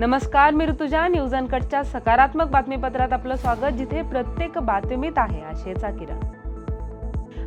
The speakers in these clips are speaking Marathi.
नमस्कार मी ऋतुजा. न्यूज अनकटच्या सकारात्मक बातमीपत्रात आपलं स्वागत जिथे प्रत्येक बातमीत आहे आशेचा किरण.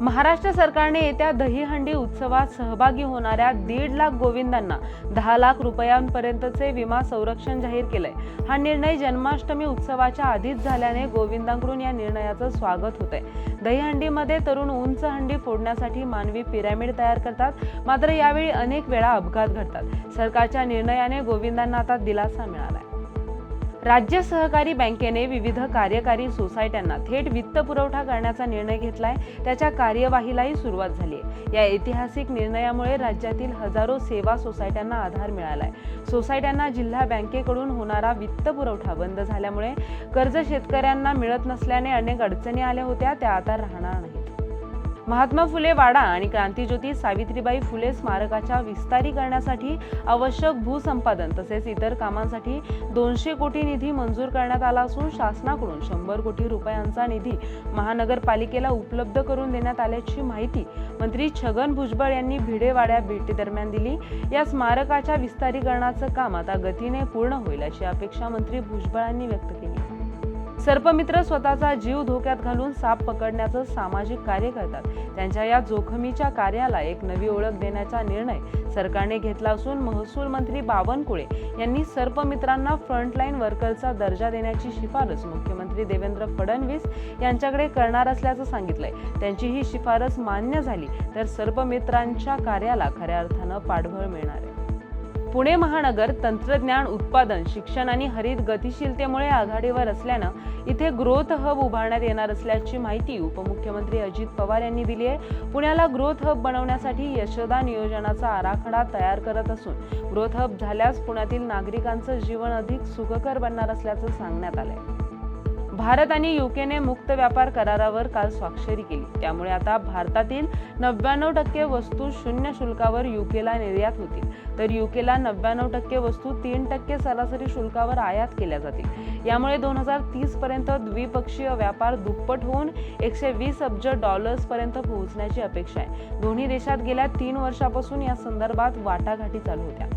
महाराष्ट्र सरकारने येत्या दहीहंडी उत्सवात सहभागी होणाऱ्या दीड लाख गोविंदांना दहा लाख रुपयांपर्यंतचे विमा संरक्षण जाहीर केलंय. हा निर्णय जन्माष्टमी उत्सवाच्या आधीच झाल्याने गोविंदांकडून या निर्णयाचं स्वागत होत आहे दहीहंडीमध्ये तरुण उंच हंडी फोडण्यासाठी मानवी पिरॅमिड तयार करतात मात्र यावेळी अनेक वेळा अपघात घडतात. सरकारच्या निर्णयाने गोविंदांना आता दिलासा मिळाला आहे राज्य सहकारी बँकेने विविध कार्यकारी सोसायट्यांना थेट वित्त पुरवठा करण्याचा निर्णय घेतलाय. त्याच्या कार्यवाहीलाही सुरुवात झाली आहे. या ऐतिहासिक निर्णयामुळे राज्यातील हजारो सेवा सोसायट्यांना आधार मिळालाय. सोसायट्यांना जिल्हा बँकेकडून होणारा वित्त पुरवठा बंद झाल्यामुळे कर्ज शेतकऱ्यांना मिळत नसल्याने अनेक अडचणी आल्या होत्या. त्या आता राहणार नाही महात्मा फुले वाडा आणि क्रांतीज्योती सावित्रीबाई फुले स्मारकाच्या विस्तारीकरणासाठी आवश्यक भूसंपादन तसेच इतर कामांसाठी दोनशे कोटी निधी मंजूर करण्यात आला असून शासनाकडून शंभर कोटी रुपयांचा निधी महानगरपालिकेला उपलब्ध करून देण्यात आल्याची माहिती मंत्री छगन भुजबळ यांनी भिडेवाड्या भेटीदरम्यान दिली. या स्मारकाच्या विस्तारीकरणाचं काम आता गतीने पूर्ण होईल अशी अपेक्षा मंत्री भुजबळांनी व्यक्त केली. सर्पमित्र स्वतःचा जीव धोक्यात घालून साप पकडण्याचं सामाजिक कार्य करतात. त्यांच्या या जोखमीच्या कार्याला एक नवी ओळख देण्याचा निर्णय सरकारने घेतला असून महसूल मंत्री बावनकुळे यांनी सर्पमित्रांना फ्रंटलाईन वर्करचा दर्जा देण्याची शिफारस मुख्यमंत्री देवेंद्र फडणवीस यांच्याकडे करणार असल्याचं सांगितलंय. त्यांची ही शिफारस मान्य झाली तर सर्पमित्रांच्या कार्याला खऱ्या अर्थानं पाठबळ मिळणार आहे. पुणे महानगर तंत्रज्ञान उत्पादन शिक्षण आणि हरित गतिशीलतेमुळे आघाडीवर असल्यानं इथे ग्रोथ हब उभारण्यात येणार असल्याची माहिती उपमुख्यमंत्री अजित पवार यांनी दिली आहे. पुण्याला ग्रोथ हब बनवण्यासाठी यशोदा नियोजनाचा आराखडा तयार करत असून ग्रोथ हब झाल्यास पुण्यातील नागरिकांचं जीवन अधिक सुखकर बनणार असल्याचं सांगण्यात आलंय. भारत आणि युकेने मुक्त व्यापार करारावर काल स्वाक्षरी केली. त्यामुळे आता भारतातील नव्याण्णव टक्के वस्तू शून्य शुल्कावर युकेला निर्यात होतील. तर युकेला नव्याण्णव टक्के वस्तू तीन टक्के सरासरी शुल्कावर आयात केल्या जातील. यामुळे दोन हजार तीस पर्यंत द्विपक्षीय व्यापार दुप्पट होऊन एकशे वीस अब्ज डॉलर्स पर्यंत पोहोचण्याची अपेक्षा आहे. दोन्ही देशात गेल्या तीन वर्षापासून या संदर्भात वाटाघाटी चालू होत्या.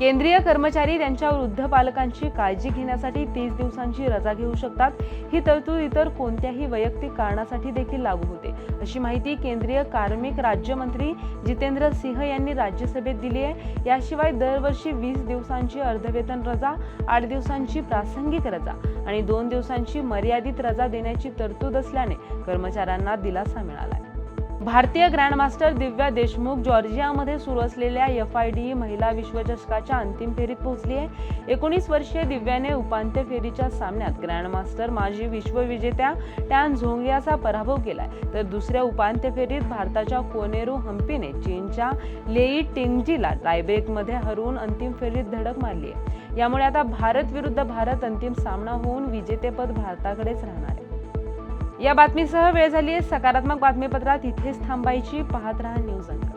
केंद्रीय कर्मचारी त्यांच्या वृद्ध पालकांची काळजी घेण्यासाठी तीस दिवसांची रजा घेऊ शकतात. ही तरतूद इतर कोणत्याही वैयक्तिक कारणासाठी देखील लागू होते. अशी माहिती केंद्रीय कार्मिक राज्यमंत्री जितेंद्र सिंह यांनी राज्यसभेत दिली आहे. याशिवाय दरवर्षी वीस दिवसांची अर्धवेतन रजा आठ दिवसांची प्रासंगिक रजा आणि दोन दिवसांची मर्यादित रजा देण्याची तरतूद असल्याने कर्मचाऱ्यांना दिलासा मिळाला आहे भारतीय ग्रँडमास्टर दिव्या देशमुख जॉर्जियामध्ये सुरू असलेल्या एफ आय डी महिला विश्वचषकाच्या अंतिम फेरीत पोहोचली आहे एकोणीस वर्षीय दिव्याने उपांत्य फेरीच्या सामन्यात ग्रँडमास्टर माजी विश्वविजेत्या टॅन झोंगियाचा पराभव केलाय. तर दुसऱ्या उपांत्य फेरीत भारताच्या कोनेरू हम्पीने चीनच्या लेई टिंगजीला टायब्रेकमध्ये हरवून अंतिम फेरीत धडक मारली आहे यामुळे आता भारत विरुद्ध भारत अंतिम सामना होऊन विजेतेपद भारताकडेच राहणार आहे. या बातमीसह वेळ झाली आहे. सकारात्मक बातमीपत्रात इथेच थांबायची. पाहत राहा न्यूज अंक.